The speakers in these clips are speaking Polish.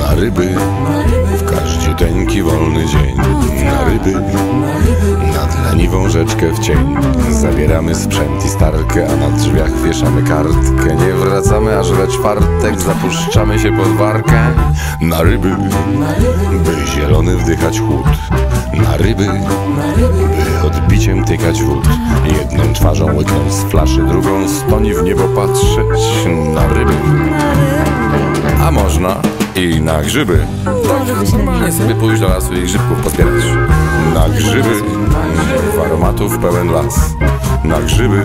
Na ryby, w każdziuteńki wolny dzień. Na ryby, nad leniwą rzeczkę w cień. Zabieramy sprzęt i starkę, a na drzwiach wieszamy kartkę. Nie wracamy aż we czwartek, zapuszczamy się pod warkę. Na ryby, by zielony wdychać chłód. Na ryby, by odbiciem tykać wód twarzą łyknąć z flaszy, drugą stoni w niebo patrzeć Na ryby, a można i na grzyby. Tak, normalnie sobie pójść do lasu i grzybków pozbierać. Na grzyby, aromatów pełen las. Na grzyby,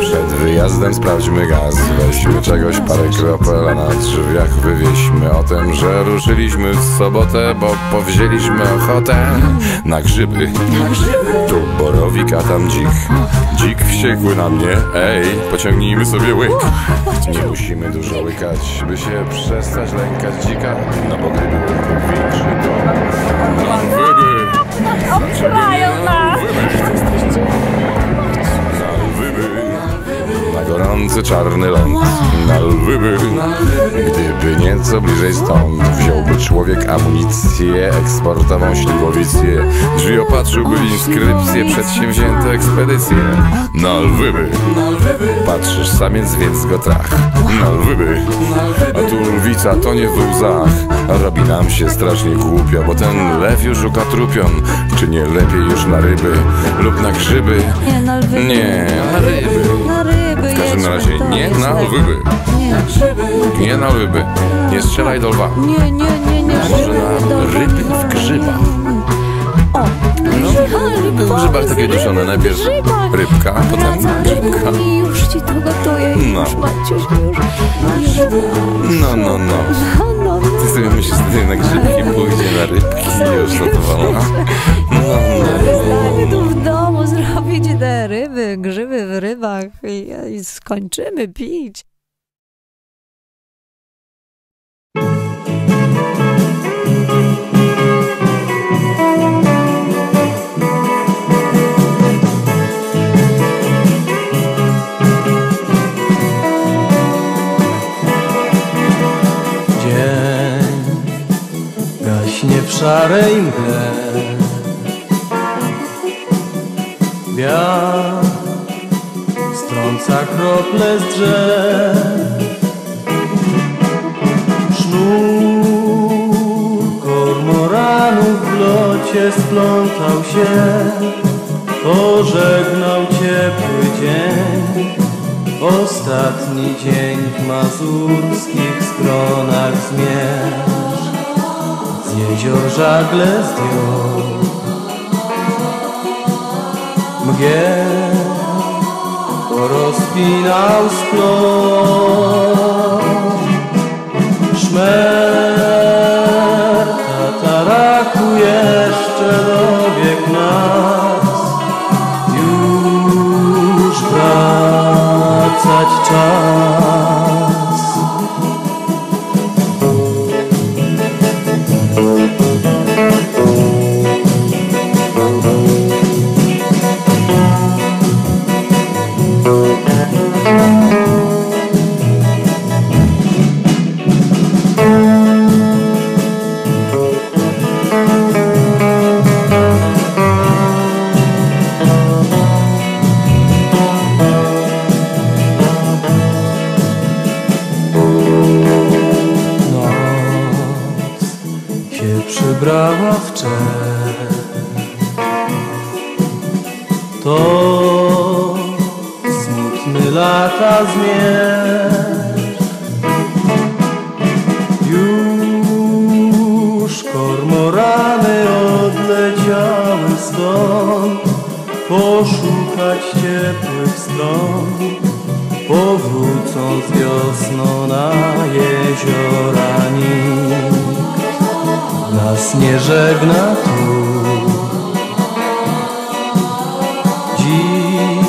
przed wyjazdem sprawdźmy gaz. Weźmy czegoś parę kropel, a na drzwiach wywieźmy o tym, że ruszyliśmy w sobotę, bo powzięliśmy ochotę. Na grzyby, tu borowik, a tam dzik. Dzik wściekły na mnie, ej, pociągnijmy sobie łyk. Nie musimy dużo łykać, by się przestać lękać dzika, no bo gdyby większy, to... czarny ląd, na lwyby. Gdyby nieco bliżej stąd wziąłby człowiek amunicję, eksportową śliwowicję, drzwi opatrzyłby inskrypcje, przedsięwzięte ekspedycje. Na lwyby, patrzysz samiec, więc go trach. Na lwyby, a tu lwica tonie w łzach. Robi nam się strasznie głupio, bo ten lew już szuka trupion. Czy nie lepiej już na ryby lub na grzyby? Nie, na lwy. Nie, na ryby. Na ryby W każdym jedźmy, razie nie na lwyby. Nie, na ryby. Nie strzelaj do lwa. nie, nie, nie, nie. A może na ryby w grzybach? O, No, w grzybach takie duszone. Najpierw rybka, potem grzybka. Już ci to gotuję. No. No, no, no. No, no, no. Ty sobie myślisz, że na grzybki pójdzie, na rybki już to skończymy pić. Gaśnie w szarej mgle Wiatr strąca krople z drzew. Sznur kormoranów w locie splątał się. Pożegnał ciepły dzień. Ostatni dzień w mazurskich stronach zmierz. Z jezior żagle zdjął. Mgieł porozpinał splot Szmer przybrała w To smutny lata zmierzch Już kormorany odleciały stąd. Poszukać ciepłych stron. Powrócą z wiosną na jeziora Nas nie żegna tu. Dziś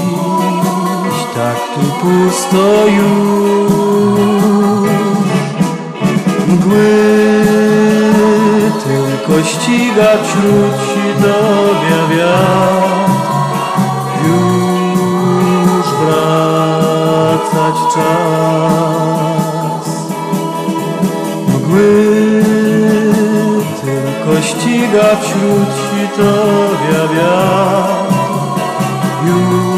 tak tu pusto już. Mgły tylko ściga wśród sidowia wiatr. Już czas. Mgły tylko ściga wśród świtowia wiatr. Już